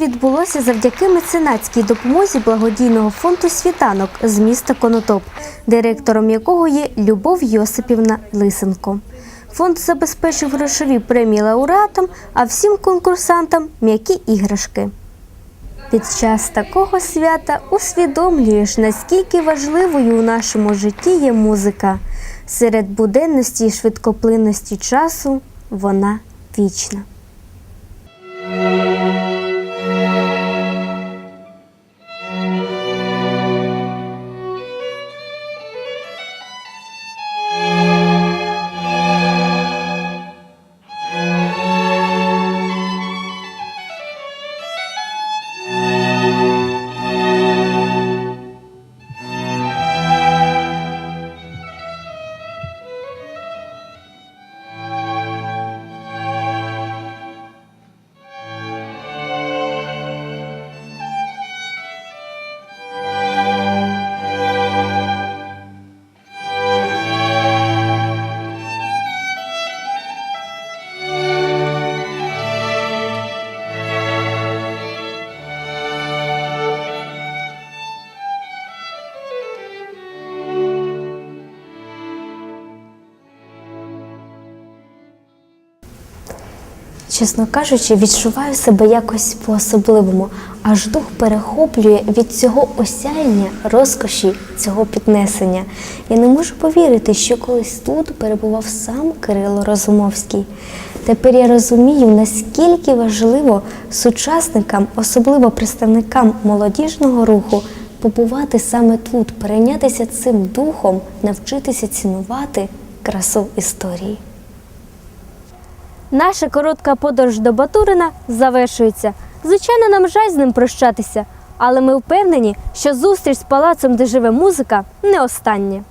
Відбулося завдяки меценатській допомозі благодійного фонду світанок з міста Конотоп, директором якого є Любов Йосипівна Лисенко. Фонд забезпечив грошові премії лауреатам, а всім конкурсантам м'які іграшки. Під час такого свята усвідомлюєш, наскільки важливою у нашому житті є музика. Серед буденності і швидкоплинності часу вона вічна. Чесно кажучи, відчуваю себе якось по-особливому, аж дух перехоплює від цього осяяння, розкоші, цього піднесення. Я не можу повірити, що колись тут перебував сам Кирило Розумовський. Тепер я розумію, наскільки важливо сучасникам, особливо представникам молодіжного руху, побувати саме тут, перейнятися цим духом, навчитися цінувати красу історії. Наша коротка подорож до Батурина завершується. Звичайно, нам жаль з ним прощатися, але ми впевнені, що зустріч з палацом, де живе музика, не остання.